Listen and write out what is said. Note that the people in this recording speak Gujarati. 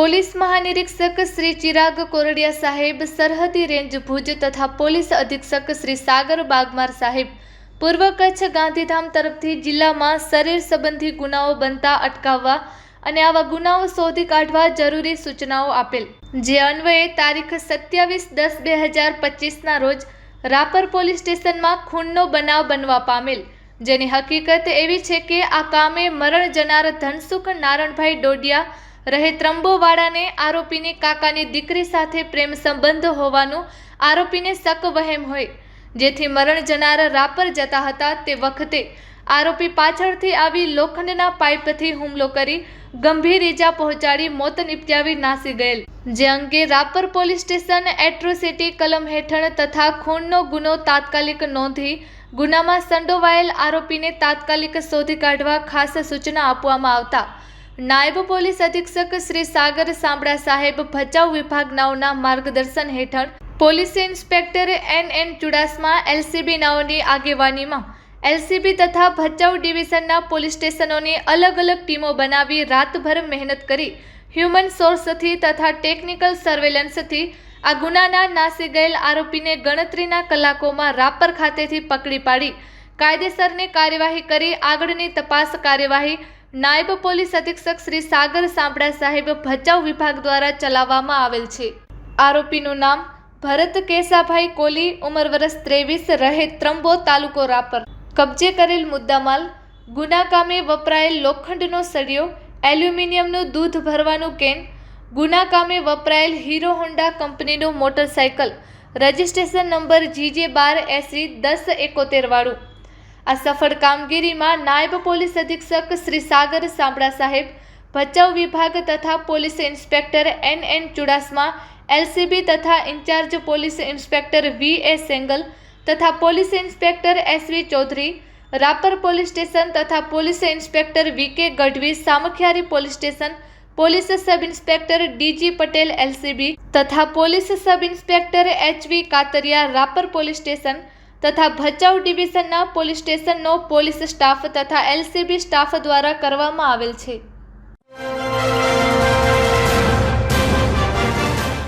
પોલીસ મહાનિરીક્ષક શ્રી ચિરાગ કોરડિયા સાહેબ, સરહદી રેન્જ ભુજ તથા પોલીસ અધિક્ષક શ્રી સાગર બાગમાર સાહેબ, પૂર્વ કચ્છ ગાંધીધામ તરફથી જિલ્લામાં શરીર સંબંધી ગુનાઓ બનતા અટકાવવા અને આવા ગુનાઓ શોધી કાઢવા જરૂરી સૂચનાઓ આપેલ. જે અન્વયે તારીખ સત્યાવીસ દસ બે હજાર પચીસના રોજ રાપર પોલીસ સ્ટેશનમાં ખૂનનો બનાવ બનવા પામેલ. જેની હકીકત એવી છે કે આ કામે મરણ જનાર ધનસુખ નારણભાઈ ડોડિયા રહે ત્રંબોવાળાને આરોપીની કાકાની દીકરી સાથે પ્રેમ સંબંધ હોવાનું આરોપીને શક વહેમ હોય. જેથી મરણ જનાર રાપર જતા હતા તે વખતે આરોપી પાછળથી આવી લોખંડના પાઇપથી હુમલો કરી ગંભીર ઈજા પહોંચાડી મોત નિપજાવી નાસી ગયેલ. જે અંગે રાપર પોલીસ સ્ટેશન એટ્રોસિટી કલમ હેઠળ તથા ખૂનનો ગુનો તાત્કાલિક નોંધી ગુનામાં સંડોવાયેલ આરોપીને તાત્કાલિક શોધી કાઢવા ખાસ સૂચના આપવામાં આવતા નાયબ પોલીસ અધિક્ષક શ્રી સાગર સાંબળા સાહેબ ભચાઉ વિભાગ નાઓના માર્ગદર્શન હેઠળ police inspector N N Chudasama LCB નાઓની આગેવાનીમાં એલસીબી તથા ભચાઉ ડિવિઝનના પોલીસ સ્ટેશનોની અલગ અલગ ટીમો બનાવી રાતભર મહેનત કરી હ્યુમન સોર્સથી તથા ટેકનિકલ સર્વેલન્સથી આ ગુનાના નાસી ગયેલ આરોપીને ગણતરીના કલાકોમાં રાપર ખાતેથી પકડી પાડી. કાયદેસરની કાર્યવાહી કરી આગળની તપાસ કાર્યવાહી નાયબ પોલીસ અધિક્ષક શ્રી સાગર સાંભળા સાહેબ ભચાઉ વિભાગ દ્વારા ચલાવવામાં આવેલ છે. આરોપીનું નામ ભરત કેસાભાઈ કોલી, ઉંમર વર્ષ ત્રેવીસ, રહે ત્રંબો તાલુકો રાપર. કબજે કરેલ મુદ્દામાલ ગુના કામે વપરાયેલ લોખંડનો સળિયો, એલ્યુમિનિયમનું દૂધ ભરવાનું કેન, ગુના કામે વપરાયેલ હીરો હોન્ડા કંપનીનું મોટરસાયકલ, રજિસ્ટ્રેશન નંબર જીજે બાર એસી દસ એકોતેર વાળું. આ સફળ કામગીરીમાં નાયબ પોલીસ અધિક્ષક શ્રી સાગર સાંબળા સાહેબ, ભચાઉ વિભાગ તથા police inspector N N Chudasama, LCB તથા incharge police inspector V A Sengal તથા police inspector SV Chaudhary, Rapar police station તથા police inspector V K Gadhvi, Samakhiali police station, police sub inspector DG Patel, LCB તથા police sub inspector HV Katariya, Rapar police station તથા ભચાઉ ડિવિઝનના પોલીસ સ્ટેશનનો પોલીસ સ્ટાફ તથા એલસીબી સ્ટાફ દ્વારા કરવામાં આવેલ છે.